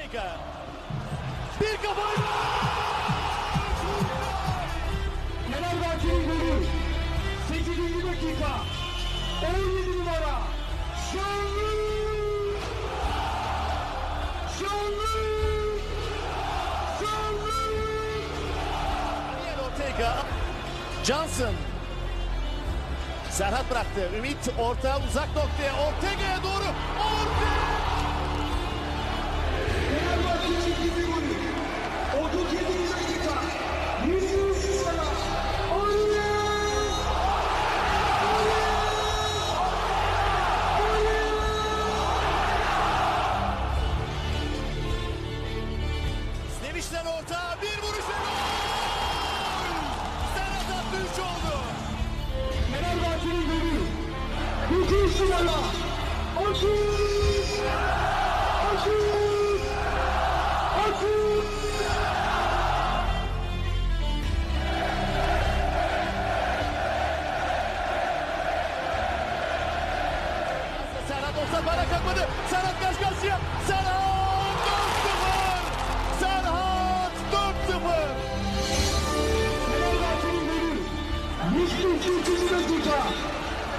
dakika. Bir kafa. Fenerbahçe'nin golü 8. dakika 17 numara Şanlı Şanlı Şanlı Daniel Ortega. Johnson. Serhat bıraktı. Ümit orta uzak noktaya. Ortega'ya doğru. Ortega. Demişler orta. Bir vuruş ve gol. Serhat attı 3 oldu. Fenerbahçe'nin golü 9 numara Akif Akif Akif Serhat olsa bana kalkmadı. Serhat karşı karşıya. Serhat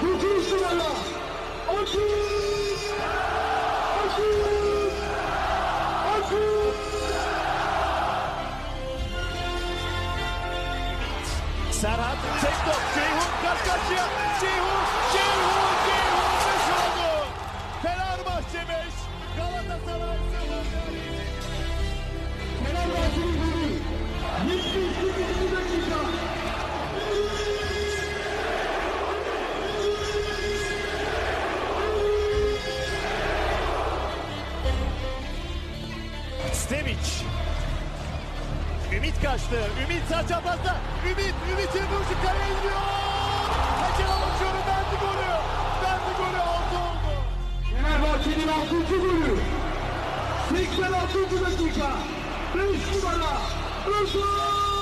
9 numara Akif Akif Akif Serhat tek top. Ceyhun karşı karşıya. Ceyhun, Ceyhun Stevic. Ümit kaçtı. Ümit sağ çaprazda. Ümit, Ümit'in vuruşu kaleye gidiyor. Hakem bakıyorum. Verdi golü. Verdi golü. Altı oldu. Fenerbahçe'nin 6. golü 86. dakika 5 numara Özcan